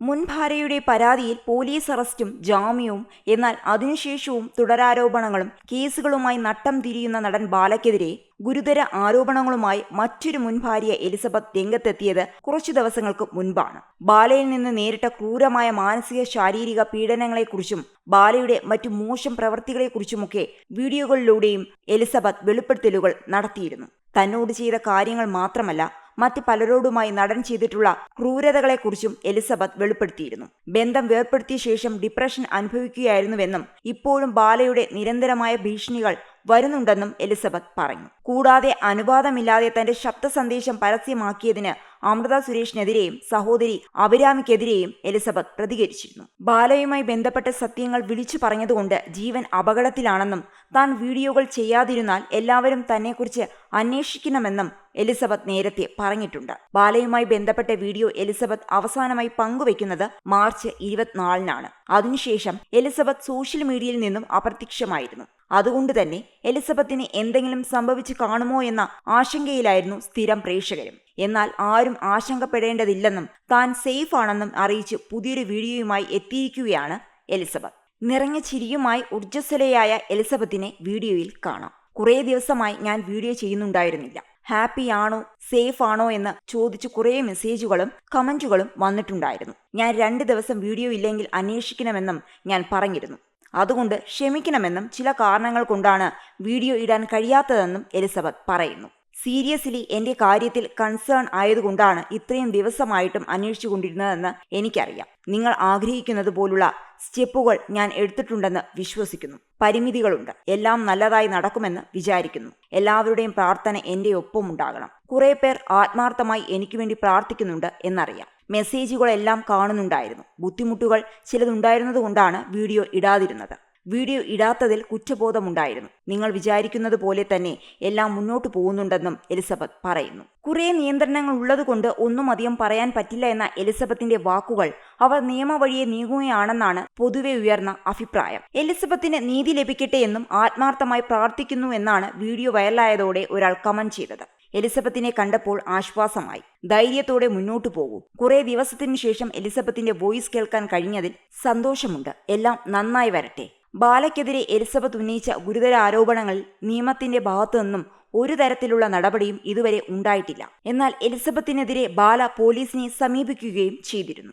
മുൻ ഭാര്യയുടെ പരാതിയിൽ പോലീസ് അറസ്റ്റും ജാമ്യവും. എന്നാൽ അതിനുശേഷവും തുടരാരോപണങ്ങളും കേസുകളുമായി നട്ടം തിരിയുന്ന നടൻ ബാലയ്ക്കെതിരെ ഗുരുതര ആരോപണങ്ങളുമായി മറ്റൊരു മുൻ ഭാര്യ എലിസബത്ത് രംഗത്തെത്തിയത് കുറച്ചു ദിവസങ്ങൾക്ക് മുൻപാണ്. ബാലയിൽ നിന്ന് നേരിട്ട ക്രൂരമായ മാനസിക ശാരീരിക പീഡനങ്ങളെക്കുറിച്ചും ബാലയുടെ മറ്റു മോശം പ്രവൃത്തികളെക്കുറിച്ചുമൊക്കെ വീഡിയോകളിലൂടെയും എലിസബത്ത് വെളിപ്പെടുത്തലുകൾ നടത്തിയിരുന്നു. തന്നോട് ചെയ്ത കാര്യങ്ങൾ മാത്രമല്ല മറ്റ് പലരോടുമായി നടൻ ചെയ്തിട്ടുള്ള ക്രൂരതകളെക്കുറിച്ചും എലിസബത്ത് വെളിപ്പെടുത്തിയിരുന്നു. ബന്ധം വേർപ്പെടുത്തിയ ശേഷം ഡിപ്രഷൻ അനുഭവിക്കുകയായിരുന്നുവെന്നും ഇപ്പോഴും ബാലയുടെ നിരന്തരമായ ഭീഷണികൾ വരുന്നുണ്ടെന്നും എലിസബത്ത് പറഞ്ഞു. കൂടാതെ അനുവാദമില്ലാതെ തന്റെ ശബ്ദ സന്ദേശം പരസ്യമാക്കിയതിന് അമൃത സുരേഷിനെതിരെയും സഹോദരി അഭിരാമിക്കെതിരെയും എലിസബത്ത് പ്രതികരിച്ചിരുന്നു. ബാലയുമായി ബന്ധപ്പെട്ട സത്യങ്ങൾ വിളിച്ചു പറഞ്ഞതുകൊണ്ട് ജീവൻ അപകടത്തിലാണെന്നും താൻ വീഡിയോകൾ ചെയ്യാതിരുന്നാൽ എല്ലാവരും തന്നെക്കുറിച്ച് അന്വേഷിക്കണമെന്നും എലിസബത്ത് നേരത്തെ പറഞ്ഞിട്ടുണ്ട്. ബാലയുമായി ബന്ധപ്പെട്ട വീഡിയോ എലിസബത്ത് അവസാനമായി പങ്കുവെക്കുന്നത് മാർച്ച് ഇരുപത്തിനാലിനാണ്. അതിനുശേഷം എലിസബത്ത് സോഷ്യൽ മീഡിയയിൽ നിന്നും അപ്രത്യക്ഷമായിരുന്നു. അതുകൊണ്ട് തന്നെ എലിസബത്തിന് എന്തെങ്കിലും സംഭവിച്ചു കാണുമോ എന്ന ആശങ്കയിലായിരുന്നു സ്ഥിരം പ്രേക്ഷകരും. എന്നാൽ ആരും ആശങ്കപ്പെടേണ്ടതില്ലെന്നും താൻ സേഫ് ആണെന്നും അറിയിച്ച് പുതിയൊരു വീഡിയോയുമായി എത്തിയിരിക്കുകയാണ് എലിസബത്ത്. നിറഞ്ഞ ചിരിയുമായി ഊർജസ്വലയായ എലിസബത്തിനെ വീഡിയോയിൽ കാണാം. കുറേ ദിവസമായി ഞാൻ വീഡിയോ ചെയ്യുന്നുണ്ടായിരുന്നില്ല. ഹാപ്പി ആണോ സേഫ് ആണോ എന്ന് ചോദിച്ച് കുറേ മെസ്സേജുകളും കമന്റുകളും വന്നിട്ടുണ്ടായിരുന്നു. ഞാൻ രണ്ട് ദിവസം വീഡിയോ ഇല്ലെങ്കിൽ അന്വേഷിക്കണമെന്നും ഞാൻ പറഞ്ഞിരുന്നു. അതുകൊണ്ട് ക്ഷമിക്കണമെന്നും ചില കാരണങ്ങൾ കൊണ്ടാണ് വീഡിയോ ഇടാൻ കഴിയാത്തതെന്നും എലിസബത്ത് പറയുന്നു. സീരിയസ്ലി എന്റെ കാര്യത്തിൽ കൺസേൺ ആയതുകൊണ്ടാണ് ഇത്രയും ദിവസമായിട്ടും അന്വേഷിച്ചുകൊണ്ടിരുന്നതെന്ന് എനിക്കറിയാം. നിങ്ങൾ ആഗ്രഹിക്കുന്നത് പോലുള്ള സ്റ്റെപ്പുകൾ ഞാൻ എടുത്തിട്ടുണ്ടെന്ന് വിശ്വസിക്കുന്നു. പരിമിതികളുണ്ട്. എല്ലാം നല്ലതായി നടക്കുമെന്ന് വിചാരിക്കുന്നു. എല്ലാവരുടെയും പ്രാർത്ഥന എന്റെ ഒപ്പം ഉണ്ടാകണം. കുറെ പേർ ആത്മാർത്ഥമായി എനിക്ക് വേണ്ടി പ്രാർത്ഥിക്കുന്നുണ്ട് എന്നറിയാം. മെസ്സേജുകളെല്ലാം കാണുന്നുണ്ടായിരുന്നു. ബുദ്ധിമുട്ടുകൾ ചിലതുണ്ടായിരുന്നതുകൊണ്ടാണ് വീഡിയോ ഇടാതിരുന്നത്. വീഡിയോ ഇടാത്തതിൽ കുറ്റബോധമുണ്ടായിരുന്നു. നിങ്ങൾ വിചാരിക്കുന്നത് പോലെ തന്നെ എല്ലാം മുന്നോട്ട് പോകുന്നുണ്ടെന്നും എലിസബത്ത് പറയുന്നു. കുറേ നിയന്ത്രണങ്ങൾ ഉള്ളതുകൊണ്ട് ഒന്നും അധികം പറയാൻ പറ്റില്ല എന്ന എലിസബത്തിന്റെ വാക്കുകൾ അവർ നിയമവഴിയെ നീങ്ങുകയാണെന്നാണ് പൊതുവെ ഉയർന്ന അഭിപ്രായം. എലിസബത്തിന് നീതി ലഭിക്കട്ടെ എന്നും ആത്മാർത്ഥമായി പ്രാർത്ഥിക്കുന്നു എന്നാണ് വീഡിയോ വൈറലായതോടെ ഒരാൾ കമന്റ് ചെയ്തത്. എലിസബത്തിനെ കണ്ടപ്പോൾ ആശ്വാസമായി. ധൈര്യത്തോടെ മുന്നോട്ടു പോകൂ. കുറെ ദിവസത്തിനു ശേഷം എലിസബത്തിന്റെ വോയിസ് കേൾക്കാൻ കഴിഞ്ഞതിൽ സന്തോഷമുണ്ട്. എല്ലാം നന്നായി വരട്ടെ. ബാലയ്ക്കെതിരെ എലിസബത്ത് ഉന്നയിച്ച ഗുരുതര ആരോപണങ്ങൾ നിയമത്തിന്റെ ഭാഗത്തു നിന്നും ഒരു തരത്തിലുള്ള നടപടിയും ഇതുവരെ ഉണ്ടായിട്ടില്ല. എന്നാൽ എലിസബത്തിനെതിരെ ബാല പോലീസിനെ സമീപിക്കുകയും ചെയ്തിരുന്നു.